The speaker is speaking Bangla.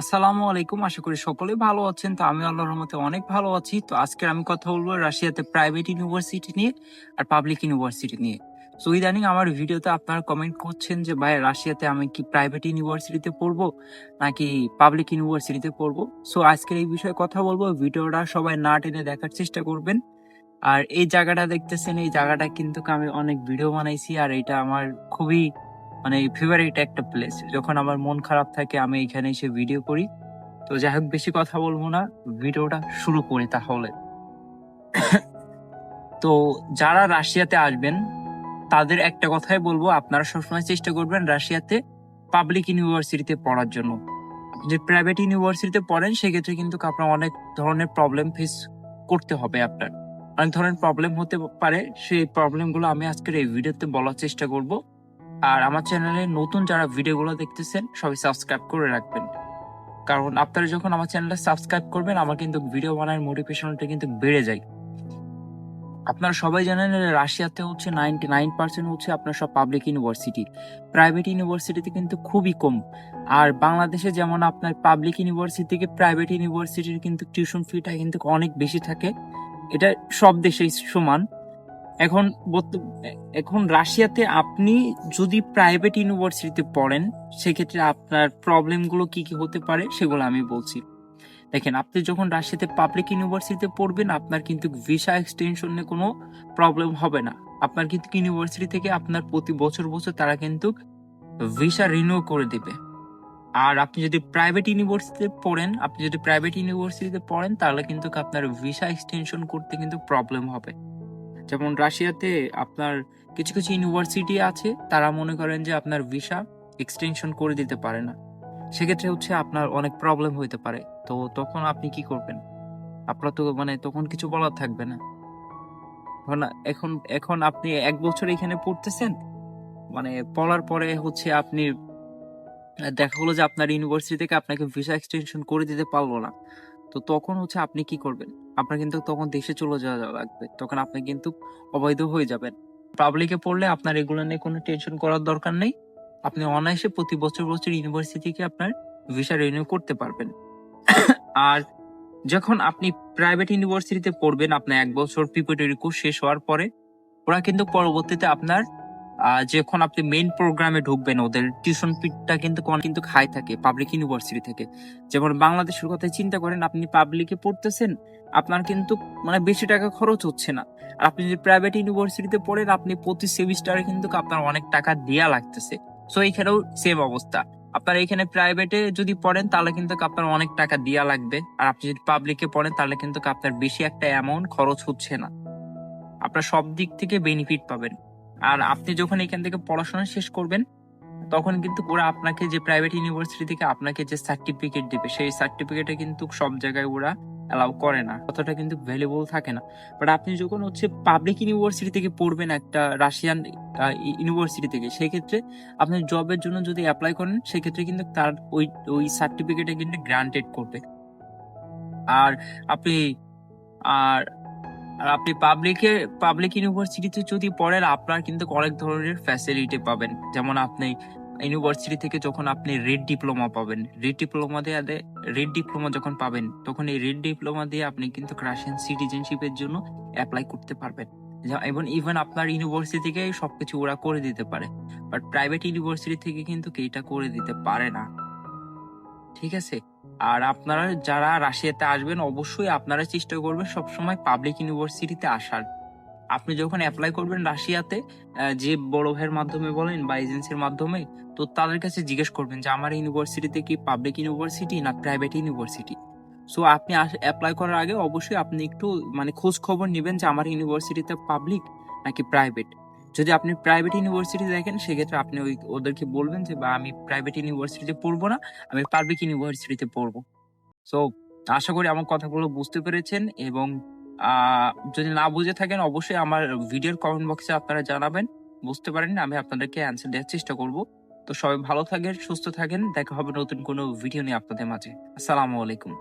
আসসালামু আলাইকুম। আশা করি সকলে ভালো আছেন। তো আমি আল্লাহর রহমতে অনেক ভালো আছি। তো আজকে আমি কথা বলব রাশিয়াতে প্রাইভেট ইউনিভার্সিটি নিয়ে আর পাবলিক ইউনিভার্সিটি নিয়ে। সো ইদানিং আমার ভিডিওতে আপনারা কমেন্ট করছেন যে, ভাই, রাশিয়াতে আমি কি প্রাইভেট ইউনিভার্সিটিতে পড়ব নাকি পাবলিক ইউনিভার্সিটিতে পড়ব? সো আজকের এই বিষয়ে কথা বলব। ভিডিওটা সবাই না টেনে দেখার চেষ্টা করবেন। আর এই জায়গাটা দেখতেছেন, এই জায়গাটা কিন্তু আমি অনেক ভিডিও বানাইছি। আর এটা আমার খুবই মানে ফেভারিট একটা প্লেস যখন আমার মন খারাপ থাকে, আমি এখানে এসে ভিডিও করি। তো যাই হোক, বেশি কথা বলব না। ভিডিওটা শুরু করি তাহলে। তো যারা রাশিয়াতে আসবেন, তাদের একটা কথাই বলব, আপনারা সবসময় চেষ্টা করবেন রাশিয়াতে পাবলিক ইউনিভার্সিটিতে পড়ার জন্য। যে প্রাইভেট ইউনিভার্সিটিতে পড়েন, সেক্ষেত্রে কিন্তু আপনার অনেক ধরনের প্রবলেম ফেস করতে হবে আপনার। অনেক ধরনের প্রবলেম হতে পারে। সেই প্রবলেমগুলো আমি আজকের এই ভিডিওতে বলার চেষ্টা করব। আর আমার চ্যানেলে নতুন যারা ভিডিওগুলো দেখতেছেন, সবাই সাবস্ক্রাইব করে রাখবেন। কারণ আপনারা যখন আমার চ্যানেলটা সাবস্ক্রাইব করবেন, আমার কিন্তু ভিডিও বানানোর মোটিভেশনটা কিন্তু বেড়ে যায়। আপনারা সবাই জানেন রাশিয়াতে হচ্ছে নাইনটি নাইন পার্সেন্ট হচ্ছে আপনার সব পাবলিক ইউনিভার্সিটি প্রাইভেট ইউনিভার্সিটিতে কিন্তু খুবই কম। আর বাংলাদেশে যেমন আপনার পাবলিক ইউনিভার্সিটি থেকে প্রাইভেট ইউনিভার্সিটির কিন্তু টিউশন ফিটা কিন্তু অনেক বেশি থাকে। এটা সব দেশেই সমান। এখন এখন রাশিয়াতে আপনি যদি প্রাইভেট ইউনিভার্সিটিতে পড়েন, সেক্ষেত্রে আপনার প্রবলেমগুলো কি কি হতে পারে সেগুলো আমি বলছি। দেখেন, আপনি যখন রাশিয়াতে পাবলিক ইউনিভার্সিটিতে পড়বেন, আপনার কিন্তু ভিসা এক্সটেনশনে কোনো প্রবলেম হবে না। আপনার কিন্তু ইউনিভার্সিটি থেকে আপনার প্রতি বছর বছর তারা কিন্তু ভিসা রিনিউ করে দেবে। আর আপনি যদি প্রাইভেট ইউনিভার্সিটিতে পড়েন, আপনি যদি প্রাইভেট ইউনিভার্সিটিতে পড়েন, তাহলে কিন্তু আপনার ভিসা এক্সটেনশন করতে কিন্তু প্রবলেম হবে। যেমন রাশিয়াতে আপনার কিছু কিছু ইউনিভার্সিটি আছে, তারা মনে করেন যে আপনার ভিসা এক্সটেনশন করে দিতে পারে না। সেক্ষেত্রে হচ্ছে আপনার অনেক প্রবলেম হইতে পারে। তো তখন আপনি কি করবেন? আপনার তো মানে তখন কিছু বলার থাকবে না। এখন এখন আপনি এক বছর এখানে পড়তেছেন মানে পড়ার পরে হচ্ছে আপনি, দেখা হলো যে আপনার ইউনিভার্সিটি থেকে আপনাকে ভিসা এক্সটেনশন করে দিতে পারল না। তো তখন হচ্ছে আপনি কি করবেন? আপনার কিন্তু তখন দেশে চলে যাওয়া লাগবে। তখন আপনি কিন্তু অবৈধ হয়ে যাবেন। পাবলিকে পড়লে আপনার এগুলো নিয়ে কোনো টেনশন করার দরকার নেই। আপনি অনায়াসে প্রতি বছর বছর ইউনিভার্সিটিকে আপনার ভিসা রিনিউ করতে পারবেন। আর যখন আপনি প্রাইভেট ইউনিভার্সিটিতে পড়বেন, আপনার এক বছর প্রিপারেটরি কোর্স শেষ হওয়ার পরে, ওরা কিন্তু পরবর্তীতে আপনার যখন আপনি মেইন প্রোগ্রামে ঢুকবেন, ওদের টিউশন ফিটা কিন্তু কোন- কিন্তু হাই থাকে পাবলিক ইউনিভার্সিটি থেকে। যেমন বাংলাদেশের কথা চিন্তা করেন, আপনি পাবলিকে পড়তেছেন, আপনার কিন্তু মানে বেশি টাকা খরচ হচ্ছে না। আর আপনি যদি প্রাইভেট ইউনিভার্সিটিতে পড়েন, আপনি প্রতি সেমিস্টারে কিন্তু আপনার অনেক টাকা দেয়া লাগতেছে। সো এখানেও সেম অবস্থা। আপনার এখানে প্রাইভেটে যদি পড়েন, তাহলে কিন্তু আপনার অনেক টাকা দেয়া লাগবে। আর আপনি যদি পাবলিকে পড়েন, তাহলে কিন্তু আপনার বেশি একটা অ্যামাউন্ট খরচ হচ্ছে না। আপনার সব দিক থেকে বেনিফিট পাবেন। আর আপনি যখন এখান থেকে পড়াশোনা শেষ করবেন, তখন কিন্তু ওরা আপনাকে যে প্রাইভেট ইউনিভার্সিটি থেকে আপনাকে যে সার্টিফিকেট দিবে, সেই সার্টিফিকেটে কিন্তু সব জায়গায় ওরা অ্যালাউ করে না। অতটা কিন্তু ভ্যালুবল থাকে না। বাট আপনি যখন হচ্ছে পাবলিক ইউনিভার্সিটি থেকে পড়বেন একটা রাশিয়ান ইউনিভার্সিটি থেকে, সেক্ষেত্রে আপনি জবের জন্য যদি অ্যাপ্লাই করেন, সেক্ষেত্রে কিন্তু তার ওই ওই সার্টিফিকেটে কিন্তু গ্রান্টেড করবে। আর আপনি, আর আর আপনি পাবলিকে পাবলিক ইউনিভার্সিটিতে যদি পড়েন, আপনার কিন্তু অনেক ধরনের ফ্যাসিলিটি পাবেন। যেমন আপনি ইউনিভার্সিটি থেকে যখন আপনি রেড ডিপ্লোমা পাবেন রেড ডিপ্লোমা দিয়ে রেড ডিপ্লোমা যখন পাবেন, তখন এই রেড ডিপ্লোমা দিয়ে আপনি কিন্তু রাশিয়ান সিটিজেনশিপের জন্য অ্যাপ্লাই করতে পারবেন। এবং ইভেন আপনার ইউনিভার্সিটি থেকে সবকিছু ওরা করে দিতে পারে। বাট প্রাইভেট ইউনিভার্সিটি থেকে কিন্তু এটা করে দিতে পারে না। ঠিক আছে? আর আপনারা যারা রাশিয়াতে আসবেন, অবশ্যই আপনারা চেষ্টা করবেন সবসময় পাবলিক ইউনিভার্সিটিতে আসার। আপনি যখন অ্যাপ্লাই করবেন রাশিয়াতে যে বড় ভাইয়ের মাধ্যমে বলেন বা এজেন্সির মাধ্যমে, তো তাদের কাছে জিজ্ঞেস করবেন যে, আমার ইউনিভার্সিটিতে কি পাবলিক ইউনিভার্সিটি না প্রাইভেট ইউনিভার্সিটি সো আপনি অ্যাপ্লাই করার আগে অবশ্যই আপনি একটু মানে খোঁজ খবর নেবেন যে, আমার ইউনিভার্সিটিতে পাবলিক নাকি প্রাইভেট যদি আপনি প্রাইভেট ইউনিভার্সিটি দেখেন, সেক্ষেত্রে আপনি ওই, ওদেরকে বলবেন যে, বা আমি প্রাইভেট ইউনিভার্সিটিতে পড়ব না, আমি পাবলিক ইউনিভার্সিটিতে পড়ব। সো আশা করি আমার কথাগুলো বুঝতে পেরেছেন এবং যদি না বুঝে থাকেন, অবশ্যই আমার ভিডিওর কমেন্ট বক্সে আপনারা জানাবেন। বুঝতে পারেন, আমি আপনাদেরকে অ্যান্সার দেওয়ার চেষ্টা করব। তো সবাই ভালো থাকেন, সুস্থ থাকেন। দেখা হবে নতুন কোনো ভিডিও নিয়ে আপনাদের মাঝে। আসসালামু আলাইকুম।